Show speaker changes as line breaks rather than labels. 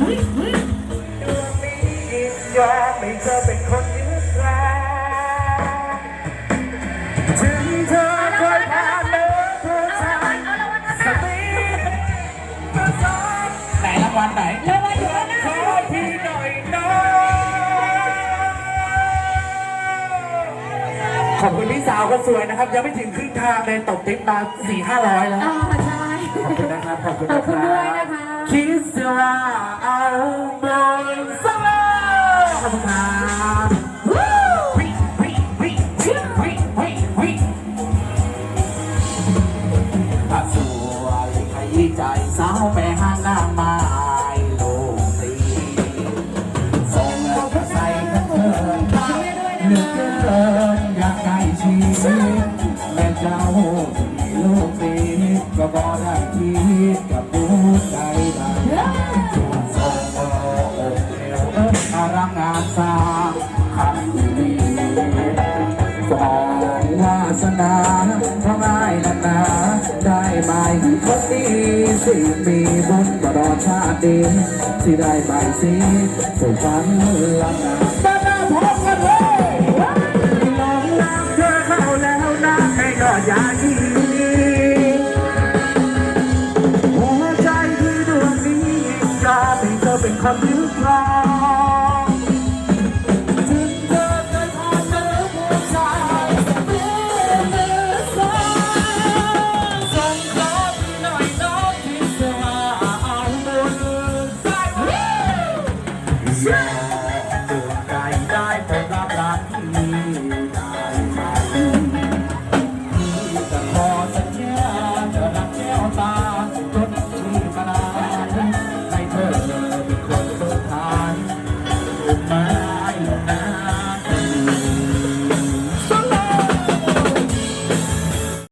ยอมให้เธอเป็นคนยืนกลางถึงเธอเคยผ่าเดินเธอทำสิก็สอน
วัลไหน
รลอยู่ข้างน้า
ขทีหน่อยน้องขอบคุณพี่สาวก็สวยนะครับ ยังไม่ถึงครึ่งทางเลยตกติ๊บมาสี่ห้าร้อยแล้ว
อ๋อใช่
ขอบคุณนะครับ ขอบคุณ
ขอ
นะ
บ
ค
คุณด้วยนะคะ
คิดเสียว่าเอาบนสลาขอบคุณครับวิวิวิวิวิวิวิถ้าสวยใจสาวไปหางนาไม้โลกสีส่งแล้วก็ใส่กันเกินไปเหลือเกินอยากได้ชีวิตแม่เจ้าที่โลกนี้ก็บอกได้ สร้างคำดีสองวาสนาเพราะง่านักหนาได้ใบคนดีสิมีบุญตลอดชาติดีที่ได้ใบสีสู่ฝันลังนาบ้านนาพร้อมกันเลยลองรักเธอเข้าแล้วนะให้ยอดยาดีหัวใจที่ดวงนี้ยอมให้เธอเป็นคนที่ Yeah.